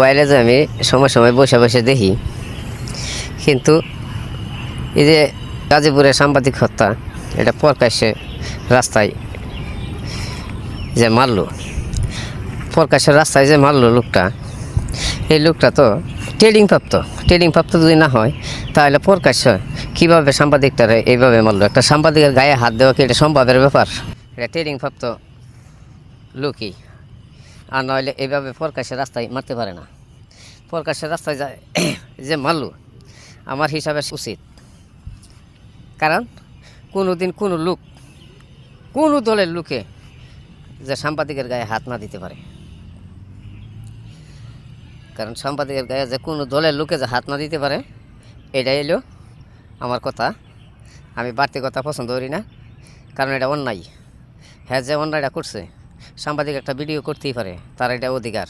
বাইরে আমি সময় সময় বসে বসে দেখি। কিন্তু এই যে গাজীপুরের সাংবাদিক হত্যা, এটা প্রকাশ্যে রাস্তায় যে মারল, প্রকাশ্যে রাস্তায় যে মারলো লোকটা, এই লোকটা তো ট্রেডিং প্রাপ্ত। ট্রেডিং প্রাপ্ত যদি না হয়, তাহলে প্রকাশ্য কীভাবে সাংবাদিকটারে এইভাবে মারলো? একটা সাংবাদিকের গায়ে হাত দেওয়া কি এটা সম্ভবের ব্যাপার? এটা ট্রেডিং প্রাপ্ত লোকই। আর নইলে এইভাবে প্রকাশ্যে রাস্তায় মারতে পারে না। প্রকাশ্যে রাস্তায় যায়, যে মারলো, আমার হিসাবে উচিত। কারণ কোনো দিন কোনো লোক, কোনো দলের লোকে যে সাংবাদিকের গায়ে হাত না দিতে পারে। কারণ সাংবাদিকের গায়ে যে কোনো দলের লোকে যে হাত না দিতে পারে, এটাই এলো আমার কথা। আমি বাড়তি কথা পছন্দ করি না, কারণ এটা অন্যায়। হ্যাঁ যে অন্যায়টা করছে সাংবাদিক একটা ভিডিও করতেই পারে তার এটা অধিকার।